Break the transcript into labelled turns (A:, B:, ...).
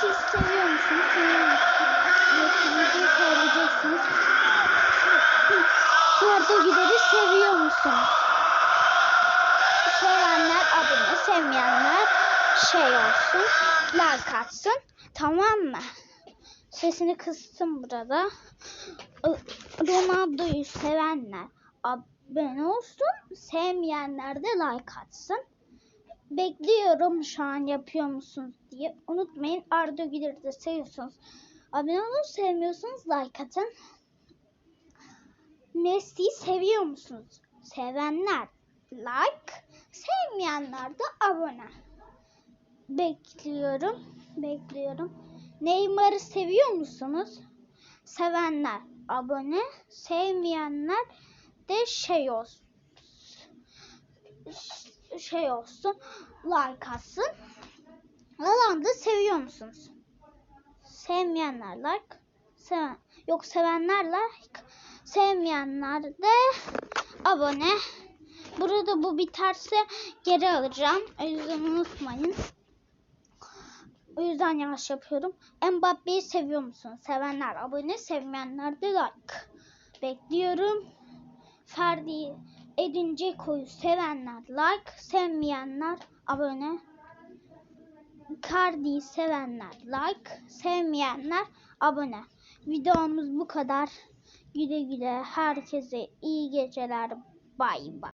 A: siz seviyor musunuz? Seviyor musunuz? Soracaksınız. Sorduğu gideri seviyor musunuz? Sevenler adını, sevmeyenler şey olsun, like atsın. Tamam mı? Sesini kıstım burada. Ronaldo'yu sevenler abone olsun, sevmeyenler de like atsın. Bekliyorum şu an yapıyor musunuz diye. Unutmayın Arda Güler'i de seviyorsunuz. Abone olun, sevmiyorsanız like atın. Messi'yi seviyor musunuz? Sevenler like, sevmeyenler de abone. Bekliyorum, bekliyorum. Neymar'ı seviyor musunuz? Sevenler abone, sevmeyenler de şey olsun. Şey olsun, like atsın. Haaland'ı seviyor musunuz? Sevmeyenler like, seven, yok sevenler like, sevmeyenler de abone. Burada bu biterse geri alacağım. O yüzden unutmayın. O yüzden yanlış yapıyorum. Mbappe'yi seviyor musun? Sevenler abone, sevmeyenler de like. Bekliyorum. Ferdi Edin Dzeko'yu sevenler like, sevmeyenler abone. Cardi'yi sevenler like, sevmeyenler abone. Videomuz bu kadar. Güle güle herkese iyi geceler. Bay bay.